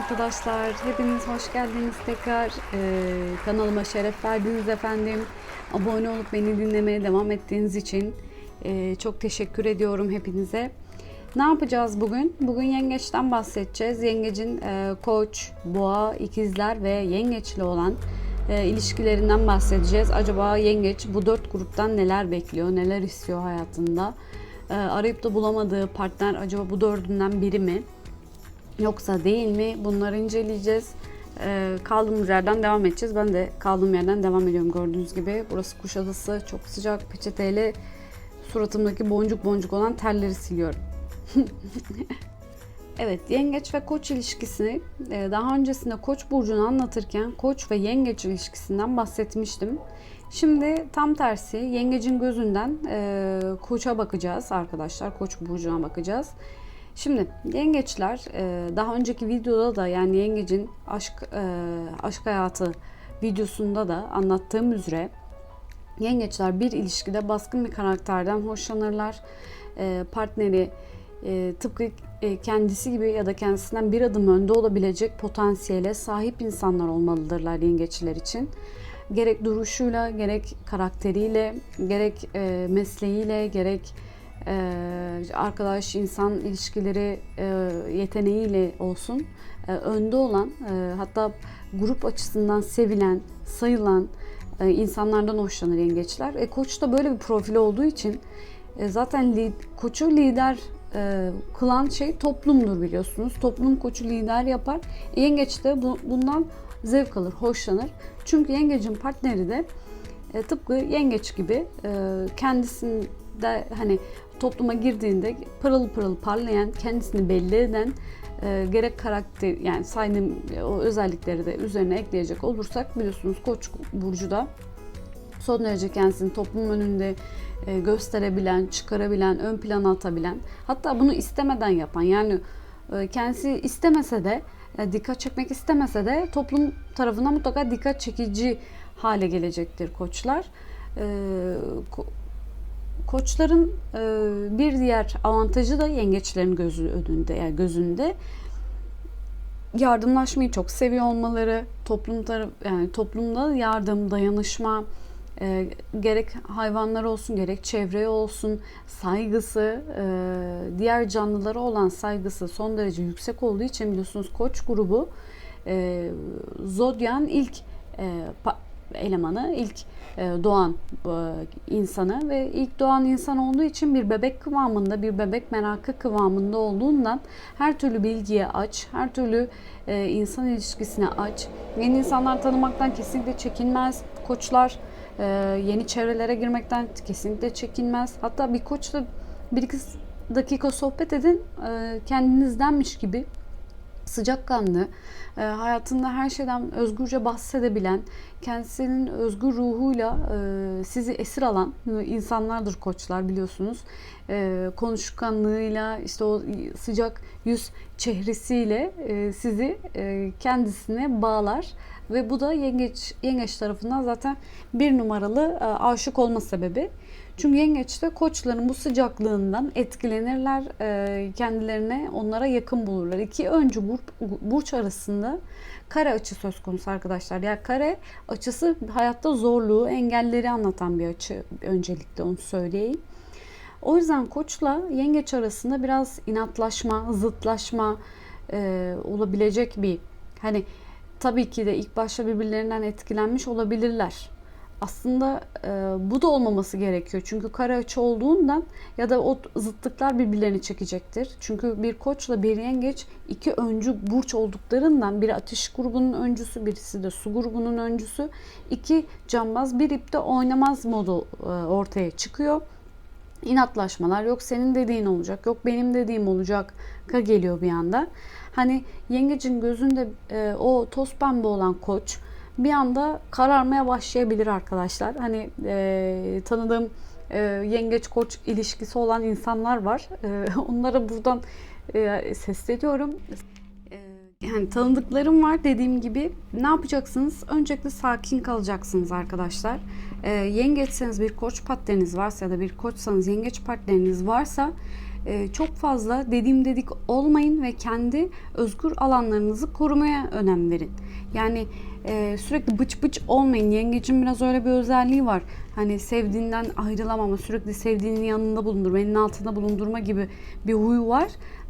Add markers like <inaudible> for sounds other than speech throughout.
arkadaşlar. Hepiniz hoş geldiniz tekrar. Ee, kanalıma şeref verdiniz efendim. Abone olup beni dinlemeye devam ettiğiniz için e, çok teşekkür ediyorum hepinize. Ne yapacağız bugün? Bugün yengeçten bahsedeceğiz. Yengecin e, koç, boğa, ikizler ve yengeçli olan e, ilişkilerinden bahsedeceğiz. Acaba yengeç bu dört gruptan neler bekliyor, neler istiyor hayatında? E, arayıp da bulamadığı partner acaba bu dördünden biri mi? Yoksa değil mi? Bunları inceleyeceğiz. Ee, kaldığımız yerden devam edeceğiz. Ben de kaldığım yerden devam ediyorum gördüğünüz gibi. Burası Kuşadası. Çok sıcak. Peçeteyle suratımdaki boncuk boncuk olan terleri siliyorum. <laughs> evet, yengeç ve koç ilişkisini e, daha öncesinde koç burcunu anlatırken koç ve yengeç ilişkisinden bahsetmiştim. Şimdi tam tersi yengecin gözünden e, koça bakacağız arkadaşlar. Koç burcuna bakacağız. Şimdi yengeçler e, daha önceki videoda da yani yengecin aşk e, aşk hayatı videosunda da anlattığım üzere yengeçler bir ilişkide baskın bir karakterden hoşlanırlar. E, partneri tıpkı kendisi gibi ya da kendisinden bir adım önde olabilecek potansiyele sahip insanlar olmalıdırlar yengeçler için. Gerek duruşuyla, gerek karakteriyle, gerek mesleğiyle, gerek arkadaş insan ilişkileri e, yeteneğiyle olsun e, önde olan e, hatta grup açısından sevilen, sayılan insanlardan hoşlanır yengeçler. E, koç da böyle bir profil olduğu için zaten li, koçu lider e, kılan şey toplumdur biliyorsunuz. Toplum koçu lider yapar. Yengeç de bu, bundan zevk alır, hoşlanır. Çünkü yengecin partneri de e, tıpkı yengeç gibi e, kendisinde hani topluma girdiğinde pırıl pırıl parlayan, kendisini belli eden e, gerek karakter yani saydığım o özellikleri de üzerine ekleyecek olursak biliyorsunuz Koç burcu da son derece kendisini toplum önünde e, gösterebilen, çıkarabilen, ön plana atabilen, hatta bunu istemeden yapan yani e, kendisi istemese de e, dikkat çekmek istemese de toplum tarafından mutlaka dikkat çekici hale gelecektir koçlar. E, Koçların e, bir diğer avantajı da yengeçlerin gözü önünde yani gözünde yardımlaşmayı çok seviyor olmaları, toplum taraf yani toplumda yardım, dayanışma e, gerek hayvanlara olsun gerek çevreye olsun saygısı e, diğer canlılara olan saygısı son derece yüksek olduğu için biliyorsunuz Koç grubu e, Zodyan ilk e, elemanı, ilk doğan e, insanı ve ilk doğan insan olduğu için bir bebek kıvamında, bir bebek merakı kıvamında olduğundan her türlü bilgiye aç, her türlü e, insan ilişkisine aç. Yeni insanlar tanımaktan kesinlikle çekinmez. Koçlar e, yeni çevrelere girmekten kesinlikle çekinmez. Hatta bir koçla bir iki dakika sohbet edin, e, kendinizdenmiş gibi sıcakkanlı, e, hayatında her şeyden özgürce bahsedebilen, kendisinin özgür ruhuyla e, sizi esir alan insanlardır koçlar biliyorsunuz. E, konuşkanlığıyla, işte o sıcak yüz çehresiyle e, sizi e, kendisine bağlar ve bu da yengeç yengeç tarafından zaten bir numaralı e, aşık olma sebebi. Çünkü yengeçte koçların bu sıcaklığından etkilenirler, e, kendilerine onlara yakın bulurlar. İki öncü burç arasında kare açı söz konusu arkadaşlar. Yani kare açısı hayatta zorluğu, engelleri anlatan bir açı öncelikle onu söyleyeyim. O yüzden koçla yengeç arasında biraz inatlaşma, zıtlaşma e, olabilecek bir hani tabii ki de ilk başta birbirlerinden etkilenmiş olabilirler aslında e, bu da olmaması gerekiyor. Çünkü kare açı olduğundan ya da o zıtlıklar birbirlerini çekecektir. Çünkü bir koçla bir yengeç iki öncü burç olduklarından biri ateş grubunun öncüsü, birisi de su grubunun öncüsü. İki cambaz bir ipte oynamaz modu e, ortaya çıkıyor. İnatlaşmalar yok senin dediğin olacak, yok benim dediğim olacak ka geliyor bir anda. Hani yengecin gözünde e, o toz pembe olan koç bir anda kararmaya başlayabilir arkadaşlar. Hani e, tanıdığım e, yengeç koç ilişkisi olan insanlar var. E, <laughs> onlara buradan e, sesleniyorum. E, yani tanıdıklarım var dediğim gibi ne yapacaksınız? Öncelikle sakin kalacaksınız arkadaşlar. E, yengeçseniz bir koç partneriniz varsa ya da bir koçsanız yengeç partneriniz varsa çok fazla dediğim dedik olmayın ve kendi özgür alanlarınızı korumaya önem verin. Yani e, sürekli bıç bıç olmayın. Yengecin biraz öyle bir özelliği var. Hani sevdiğinden ayrılamama, sürekli sevdiğinin yanında bulundurma, elinin altında bulundurma gibi bir huyu var.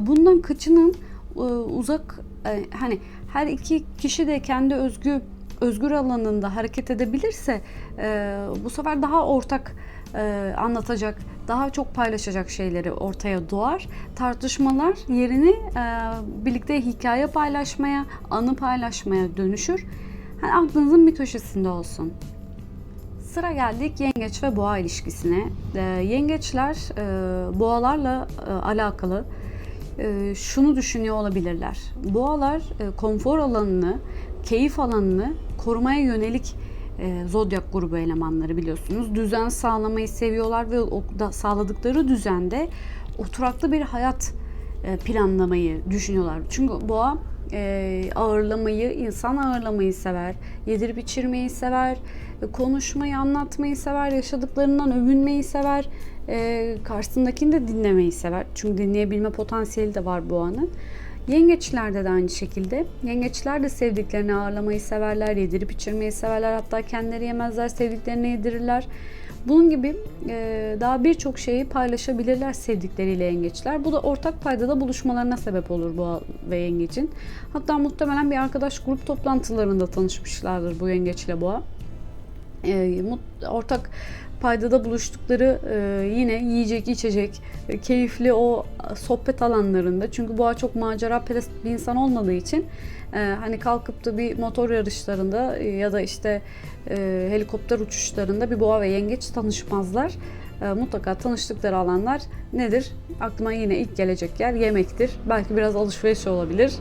Bundan kaçının e, uzak e, hani her iki kişi de kendi özgü özgür alanında hareket edebilirse e, bu sefer daha ortak e, anlatacak, daha çok paylaşacak şeyleri ortaya doğar. Tartışmalar yerini e, birlikte hikaye paylaşmaya, anı paylaşmaya dönüşür. Hani aklınızın bir köşesinde olsun. Sıra geldik yengeç ve boğa ilişkisine. E, yengeçler e, boğalarla e, alakalı e, şunu düşünüyor olabilirler. Boğalar e, konfor alanını, keyif alanını korumaya yönelik e, zodyak grubu elemanları biliyorsunuz. Düzen sağlamayı seviyorlar ve o da sağladıkları düzende oturaklı bir hayat e, planlamayı düşünüyorlar. Çünkü boğa e, ağırlamayı, insan ağırlamayı sever, yedirip içirmeyi sever, e, konuşmayı, anlatmayı sever, yaşadıklarından övünmeyi sever, e, karşısındakini de dinlemeyi sever. Çünkü dinleyebilme potansiyeli de var boğanın. Yengeçlerde de aynı şekilde. Yengeçler de sevdiklerini ağırlamayı severler, yedirip içirmeyi severler. Hatta kendileri yemezler, sevdiklerini yedirirler. Bunun gibi e, daha birçok şeyi paylaşabilirler sevdikleriyle yengeçler. Bu da ortak paydada buluşmalarına sebep olur boğa ve yengecin. Hatta muhtemelen bir arkadaş grup toplantılarında tanışmışlardır bu yengeçle boğa. E, ortak paydada buluştukları e, yine yiyecek içecek e, keyifli o sohbet alanlarında çünkü boğa çok macera perest bir insan olmadığı için e, hani kalkıp da bir motor yarışlarında ya da işte helikopter uçuşlarında bir boğa ve yengeç tanışmazlar. Mutlaka tanıştıkları alanlar nedir? Aklıma yine ilk gelecek yer yemektir. Belki biraz alışveriş olabilir.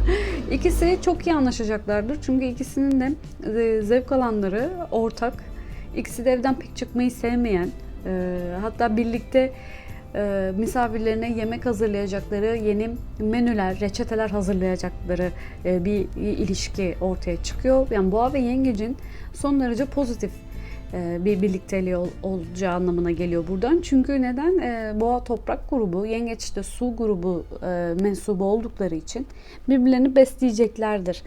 <laughs> İkisi çok iyi anlaşacaklardır. Çünkü ikisinin de zevk alanları ortak. İkisi de evden pek çıkmayı sevmeyen, e, hatta birlikte e, misafirlerine yemek hazırlayacakları yeni menüler, reçeteler hazırlayacakları e, bir ilişki ortaya çıkıyor. Yani boğa ve yengecin son derece pozitif e, bir birlikteliği ol, olacağı anlamına geliyor buradan. Çünkü neden? E, boğa toprak grubu, yengeç de su grubu e, mensubu oldukları için birbirlerini besleyeceklerdir.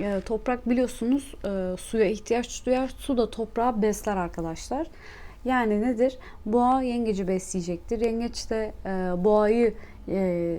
E, toprak biliyorsunuz e, suya ihtiyaç duyar. Su da toprağı besler arkadaşlar. Yani nedir? Boğa yengeci besleyecektir. Yengeç de e, boğayı e,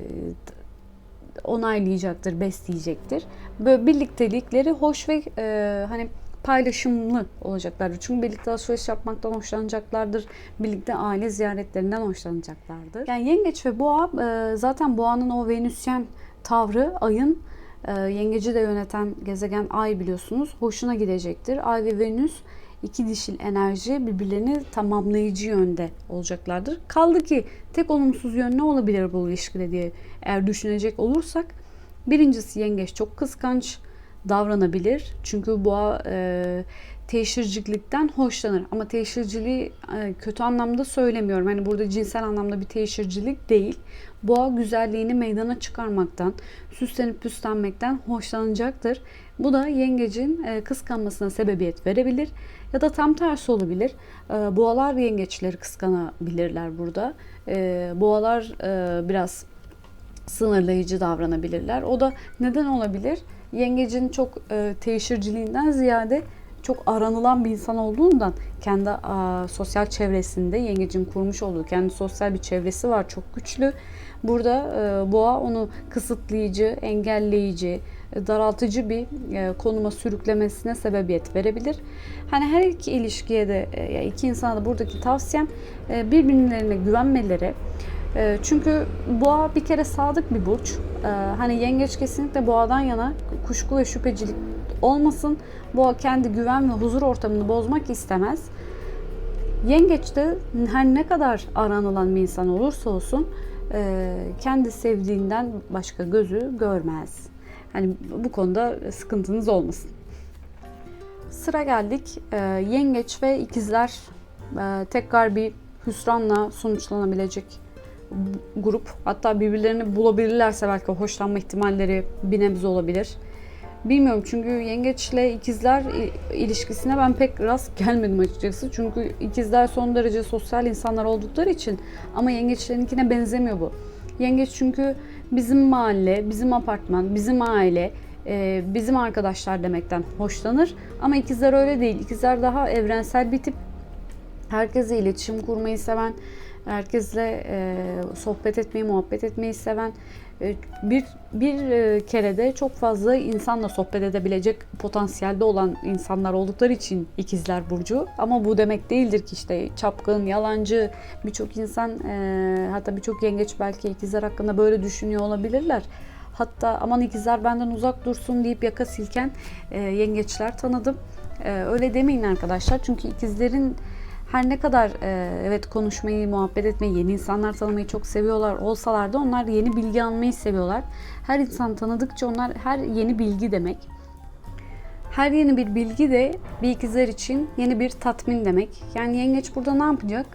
onaylayacaktır, besleyecektir. Böyle birliktelikleri hoş ve e, hani paylaşımlı olacaklardır. Çünkü birlikte alışveriş yapmaktan hoşlanacaklardır. Birlikte aile ziyaretlerinden hoşlanacaklardır. Yani yengeç ve boğa e, zaten boğanın o venüsyen tavrı ayın yengeci de yöneten gezegen ay biliyorsunuz. Hoşuna gidecektir. Ay ve Venüs iki dişil enerji birbirlerini tamamlayıcı yönde olacaklardır. Kaldı ki tek olumsuz yön ne olabilir bu ilişkide diye eğer düşünecek olursak birincisi yengeç çok kıskanç davranabilir. Çünkü boğa e, teşhircilikten hoşlanır. Ama teşhirciliği e, kötü anlamda söylemiyorum. Hani burada cinsel anlamda bir teşhircilik değil. Boğa güzelliğini meydana çıkarmaktan, süslenip püslenmekten hoşlanacaktır. Bu da yengecin e, kıskanmasına sebebiyet verebilir. Ya da tam tersi olabilir. E, boğalar yengeçleri kıskanabilirler burada. Boğalar biraz sınırlayıcı davranabilirler. O da neden olabilir? Yengecin çok teşhirciliğinden ziyade çok aranılan bir insan olduğundan kendi a, sosyal çevresinde yengecin kurmuş olduğu kendi sosyal bir çevresi var çok güçlü. Burada e, boğa onu kısıtlayıcı, engelleyici, e, daraltıcı bir e, konuma sürüklemesine sebebiyet verebilir. Hani her iki ilişkiye de e, iki insana da buradaki tavsiyem birbirlerine güvenmeleri. Çünkü boğa bir kere sadık bir burç. Hani yengeç kesinlikle boğadan yana kuşku ve şüphecilik olmasın. Boğa kendi güven ve huzur ortamını bozmak istemez. Yengeç de her ne kadar aranılan bir insan olursa olsun e, kendi sevdiğinden başka gözü görmez. Hani bu konuda sıkıntınız olmasın. Sıra geldik e, yengeç ve ikizler e, tekrar bir hüsranla sonuçlanabilecek grup. Hatta birbirlerini bulabilirlerse belki hoşlanma ihtimalleri bir nebze olabilir. Bilmiyorum çünkü yengeçle ikizler ilişkisine ben pek rast gelmedim açıkçası. Çünkü ikizler son derece sosyal insanlar oldukları için ama yengeçlerinkine benzemiyor bu. Yengeç çünkü bizim mahalle, bizim apartman, bizim aile, e, bizim arkadaşlar demekten hoşlanır. Ama ikizler öyle değil. İkizler daha evrensel bir tip. Herkesle iletişim kurmayı seven, herkesle e, sohbet etmeyi, muhabbet etmeyi seven, e, bir bir e, kerede çok fazla insanla sohbet edebilecek potansiyelde olan insanlar oldukları için ikizler burcu. Ama bu demek değildir ki işte çapkın, yalancı birçok insan e, hatta birçok yengeç belki ikizler hakkında böyle düşünüyor olabilirler. Hatta aman ikizler benden uzak dursun deyip yaka silken e, yengeçler tanıdım. E, öyle demeyin arkadaşlar çünkü ikizlerin her ne kadar e, evet konuşmayı, muhabbet etmeyi, yeni insanlar tanımayı çok seviyorlar olsalar da onlar yeni bilgi almayı seviyorlar. Her insan tanıdıkça onlar her yeni bilgi demek. Her yeni bir bilgi de bir ikizler için yeni bir tatmin demek. Yani yengeç burada ne yapacak?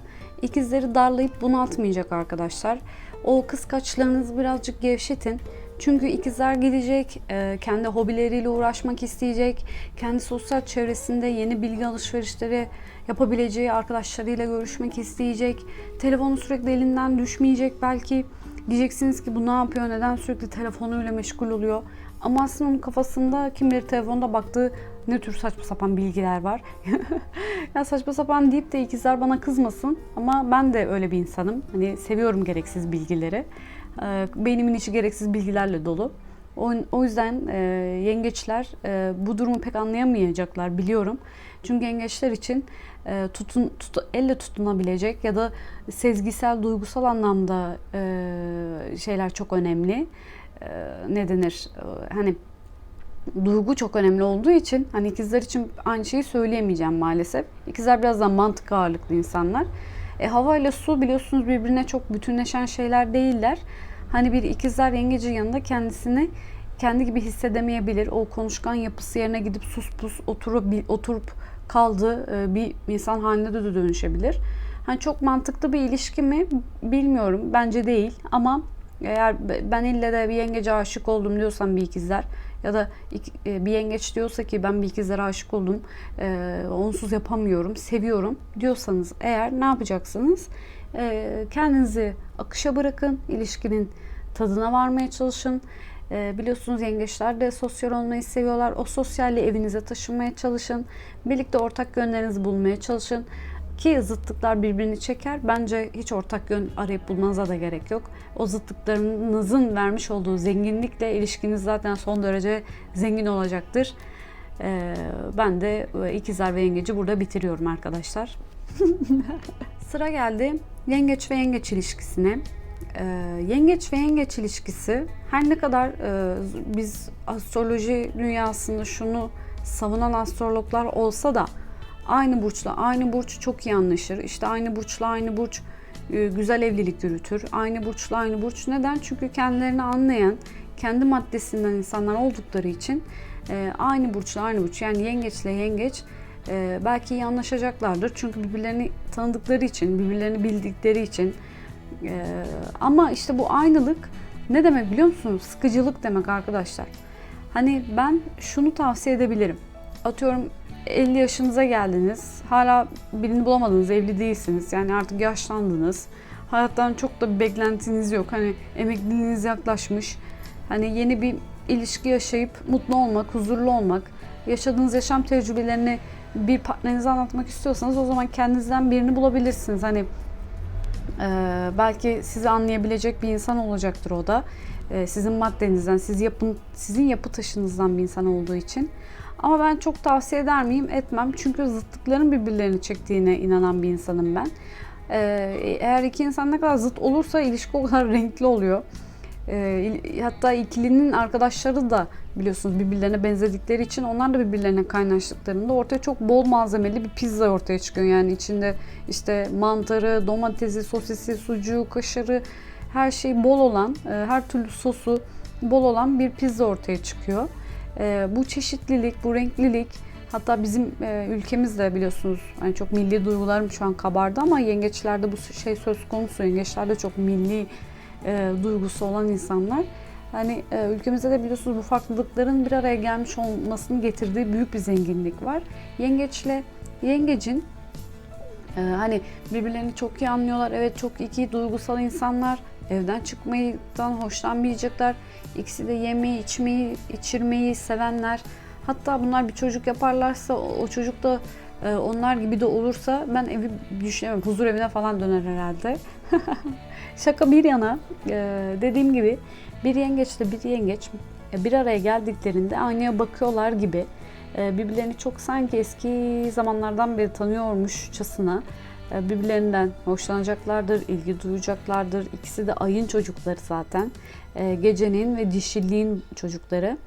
İkizleri darlayıp bunaltmayacak arkadaşlar. O kıskaçlarınızı birazcık gevşetin. Çünkü ikizler gidecek, e, kendi hobileriyle uğraşmak isteyecek, kendi sosyal çevresinde yeni bilgi alışverişleri yapabileceği arkadaşlarıyla görüşmek isteyecek. Telefonu sürekli elinden düşmeyecek belki. Diyeceksiniz ki bu ne yapıyor, neden sürekli telefonuyla meşgul oluyor. Ama aslında onun kafasında kim bilir telefonda baktığı ne tür saçma sapan bilgiler var. <laughs> ya saçma sapan deyip de ikizler bana kızmasın ama ben de öyle bir insanım. Hani seviyorum gereksiz bilgileri. Ee, Beynimin içi gereksiz bilgilerle dolu. O, yüzden e, yengeçler e, bu durumu pek anlayamayacaklar biliyorum. Çünkü yengeçler için e, tutun tut, elle tutunabilecek ya da sezgisel, duygusal anlamda şeyler çok önemli. E, ne denir? Hani duygu çok önemli olduğu için hani ikizler için aynı şeyi söyleyemeyeceğim maalesef. İkizler biraz daha mantık ağırlıklı insanlar. E, hava ile su biliyorsunuz birbirine çok bütünleşen şeyler değiller. Hani bir ikizler yengeci yanında kendisini kendi gibi hissedemeyebilir. O konuşkan yapısı yerine gidip sus pus oturup, oturup kaldığı e, bir insan haline de dönüşebilir. Hani çok mantıklı bir ilişki mi bilmiyorum. Bence değil ama eğer ben ille de bir yengece aşık oldum diyorsan bir ikizler ya da e, bir yengeç diyorsa ki ben bir ikizlere aşık oldum, e, onsuz yapamıyorum, seviyorum diyorsanız eğer ne yapacaksınız? E, kendinizi akışa bırakın, ilişkinin tadına varmaya çalışın. Biliyorsunuz yengeçler de sosyal olmayı seviyorlar. O sosyalliği evinize taşımaya çalışın. Birlikte ortak yönlerinizi bulmaya çalışın. Ki zıtlıklar birbirini çeker. Bence hiç ortak yön arayıp bulmanıza da gerek yok. O zıtlıklarınızın vermiş olduğu zenginlikle ilişkiniz zaten son derece zengin olacaktır. Ee, ben de ikizler ve yengeci burada bitiriyorum arkadaşlar. <laughs> Sıra geldi yengeç ve yengeç ilişkisine. Ee, yengeç ve yengeç ilişkisi her ne kadar e, biz astroloji dünyasında şunu savunan astrologlar olsa da Aynı burçla aynı burç çok iyi anlaşır. İşte aynı burçla aynı burç e, güzel evlilik yürütür. Aynı burçla aynı burç neden? Çünkü kendilerini anlayan, kendi maddesinden insanlar oldukları için e, aynı burçla aynı burç yani yengeçle yengeç e, belki iyi anlaşacaklardır. Çünkü birbirlerini tanıdıkları için, birbirlerini bildikleri için. Ama işte bu aynılık ne demek biliyor musunuz? Sıkıcılık demek arkadaşlar. Hani ben şunu tavsiye edebilirim. Atıyorum 50 yaşınıza geldiniz. Hala birini bulamadınız, evli değilsiniz. Yani artık yaşlandınız. Hayattan çok da bir beklentiniz yok. Hani emekliliğiniz yaklaşmış. Hani yeni bir ilişki yaşayıp mutlu olmak, huzurlu olmak, yaşadığınız yaşam tecrübelerini bir partnerinize anlatmak istiyorsanız o zaman kendinizden birini bulabilirsiniz. Hani e, belki sizi anlayabilecek bir insan olacaktır o da. E, sizin maddenizden, siz yapın, sizin yapı taşınızdan bir insan olduğu için. Ama ben çok tavsiye eder miyim? Etmem. Çünkü zıtlıkların birbirlerini çektiğine inanan bir insanım ben. Ee, eğer iki insan ne kadar zıt olursa ilişki o kadar <laughs> renkli oluyor. Ee, hatta ikilinin arkadaşları da biliyorsunuz birbirlerine benzedikleri için onlar da birbirlerine kaynaştıklarında ortaya çok bol malzemeli bir pizza ortaya çıkıyor. Yani içinde işte mantarı, domatesi, sosisi, sucuğu, kaşarı her şey bol olan, e, her türlü sosu bol olan bir pizza ortaya çıkıyor. E, bu çeşitlilik, bu renklilik hatta bizim e, ülkemizde biliyorsunuz hani çok milli duygularım şu an kabardı ama yengeçlerde bu şey söz konusu. Yengeçlerde çok milli e, duygusu olan insanlar. Hani e, ülkemizde de biliyorsunuz bu farklılıkların bir araya gelmiş olmasını getirdiği büyük bir zenginlik var. Yengeçle yengecin hani birbirlerini çok iyi anlıyorlar. Evet çok iki duygusal insanlar. Evden çıkmaydan hoşlanmayacaklar. İkisi de yemeği, içmeyi, içirmeyi sevenler. Hatta bunlar bir çocuk yaparlarsa o, çocuk da e, onlar gibi de olursa ben evi düşünüyorum. Huzur evine falan döner herhalde. <laughs> Şaka bir yana e, dediğim gibi bir yengeçle bir yengeç e, bir araya geldiklerinde aynaya bakıyorlar gibi birbirlerini çok sanki eski zamanlardan beri tanıyormuşçasına birbirlerinden hoşlanacaklardır, ilgi duyacaklardır. İkisi de ayın çocukları zaten. E, Gecenin ve dişiliğin çocukları.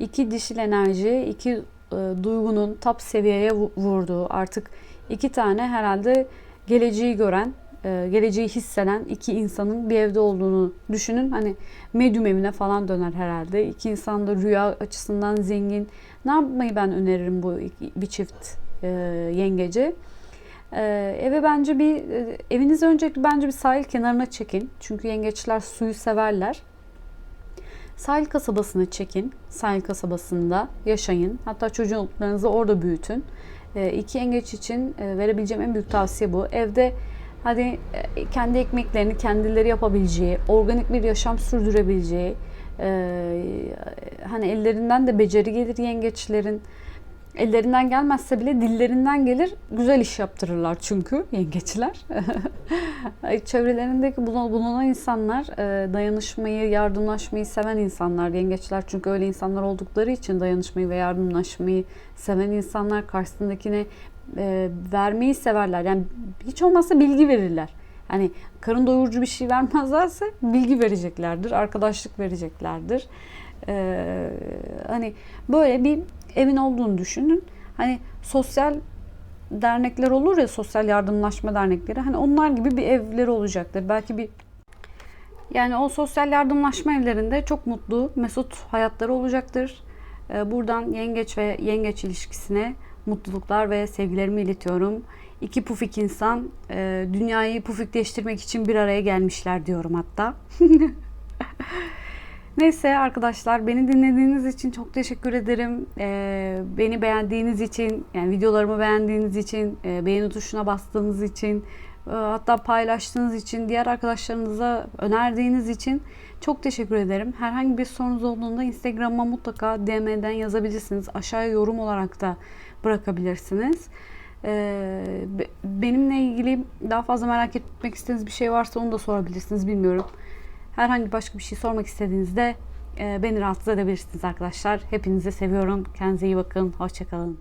İki dişil enerji, iki e, duygunun top seviyeye vu- vurduğu artık iki tane herhalde geleceği gören, e, geleceği hisseden iki insanın bir evde olduğunu düşünün. Hani medyum evine falan döner herhalde. İki insan da rüya açısından zengin. Ne yapmayı ben öneririm bu bir çift e, yengeci? Ee, eve bence bir e, evinizi öncelikle bence bir sahil kenarına çekin. Çünkü yengeçler suyu severler. Sahil kasabasını çekin. Sahil kasabasında yaşayın. Hatta çocuklarınızı orada büyütün. Ee, iki yengeç için e, verebileceğim en büyük tavsiye bu. Evde hadi e, kendi ekmeklerini kendileri yapabileceği, organik bir yaşam sürdürebileceği, e, hani ellerinden de beceri gelir yengeçlerin. Ellerinden gelmezse bile dillerinden gelir. Güzel iş yaptırırlar çünkü yengeçler. <laughs> Çevrelerindeki bulunan insanlar e, dayanışmayı, yardımlaşmayı seven insanlar. Yengeçler çünkü öyle insanlar oldukları için dayanışmayı ve yardımlaşmayı seven insanlar karşısındakine e, vermeyi severler. Yani hiç olmazsa bilgi verirler. Hani karın doyurucu bir şey vermezlerse bilgi vereceklerdir, arkadaşlık vereceklerdir. Ee, hani böyle bir evin olduğunu düşünün. Hani sosyal dernekler olur ya sosyal yardımlaşma dernekleri. Hani onlar gibi bir evleri olacaktır. Belki bir yani o sosyal yardımlaşma evlerinde çok mutlu, mesut hayatları olacaktır. Ee, Buradan yengeç ve yengeç ilişkisine mutluluklar ve sevgilerimi iletiyorum. İki pufik insan e, dünyayı pufikleştirmek için bir araya gelmişler diyorum hatta. <laughs> Neyse arkadaşlar beni dinlediğiniz için çok teşekkür ederim. Ee, beni beğendiğiniz için, yani videolarımı beğendiğiniz için, e, beğeni tuşuna bastığınız için, e, hatta paylaştığınız için, diğer arkadaşlarınıza önerdiğiniz için çok teşekkür ederim. Herhangi bir sorunuz olduğunda Instagram'a mutlaka DM'den yazabilirsiniz. Aşağıya yorum olarak da bırakabilirsiniz. Ee, be- benimle ilgili daha fazla merak etmek istediğiniz bir şey varsa onu da sorabilirsiniz. Bilmiyorum. Herhangi başka bir şey sormak istediğinizde e, beni rahatsız edebilirsiniz arkadaşlar. Hepinizi seviyorum. Kendinize iyi bakın. Hoşçakalın.